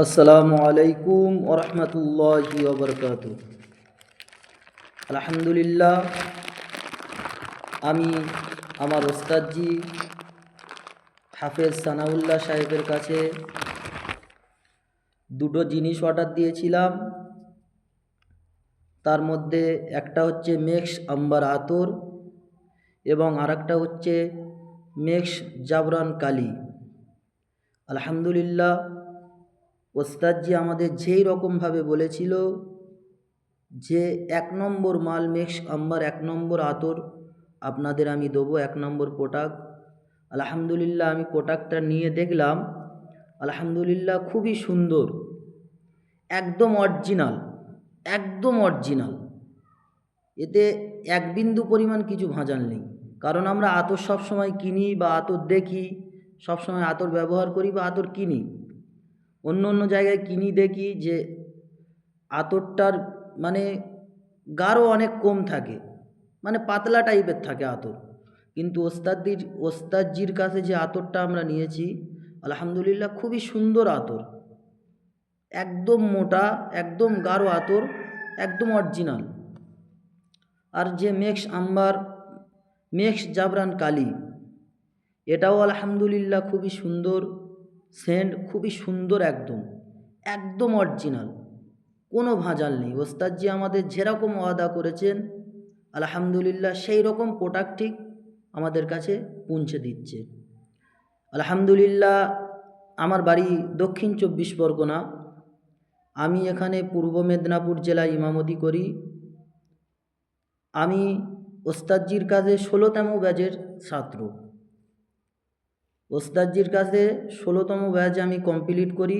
আসসালামু আলাইকুম ওরহমতুল্লাহি ওবরকাত আলহামদুলিল্লাহ, আমি আমার ওস্তাদজি হাফেজ সানাউল্লাহ সাহেবের কাছে দুটো জিনিস অর্ডার দিয়েছিলাম। তার মধ্যে একটা হচ্ছে মেক্স আম্বার আতর এবং আরেকটা হচ্ছে মেক্স জাবরান কালি। আলহামদুলিল্লাহ ওস্তাদজি আমাদের যেই রকমভাবে বলেছিল যে, এক নম্বর মাল মেক্স আম্বার এক নম্বর আতর, আপনাদের আমি দেবো এক নম্বর প্রোডাক্ট আলহামদুলিল্লাহ, আমি প্রোডাক্টটা নিয়ে দেখলাম। আলহামদুলিল্লাহ, খুবই সুন্দর। একদম অরিজিনাল একদম অরিজিনাল। এতে এক বিন্দু পরিমাণ কিছু ভাঁজাল নেই। কারণ আমরা আতর সব সময় কিনি বা আতর দেখি সব সময় আতর ব্যবহার করি বা আতর কিনি। অন্য অন্য জায়গায় কিনি দেখি যে আতরটার মানে গাঢ় অনেক কম থাকে। মানে পাতলা টাইপের থাকে আতর। কিন্তু ওস্তাদির, ওস্তাদজির কাছে যে আতরটা আমরা নিয়েছি, আলহামদুলিল্লাহ খুবই সুন্দর আতর। একদম মোটা, একদম গাঢ় আতর, একদম অরিজিনাল। আর যে মেক্স আম্বার, মেক্স জাবরান কালি, এটাও আলহামদুলিল্লাহ খুবই সুন্দর। সেন্ট খুবই সুন্দর একদম একদম অরিজিনাল, কোনো ভাঁজাল নেই। ওস্তাদজি আমাদের যেরকম ওয়াদা করেছেন, আলহামদুলিল্লাহ সেই রকম প্রোডাক্ট ঠিক আমাদের কাছে পৌঁছে দিচ্ছে। আলহামদুলিল্লাহ, আমার বাড়ি দক্ষিণ চব্বিশ পরগনা, আমি এখানে পূর্ব মেদিনীপুর জেলায় ইমামতি করি। আমি ওস্তাদজির কাছে ষোলোতম ব্যাচের ছাত্র। ওস্তাদজির কাছে ষোলোতম ব্যাচ আমি কমপ্লিট করি।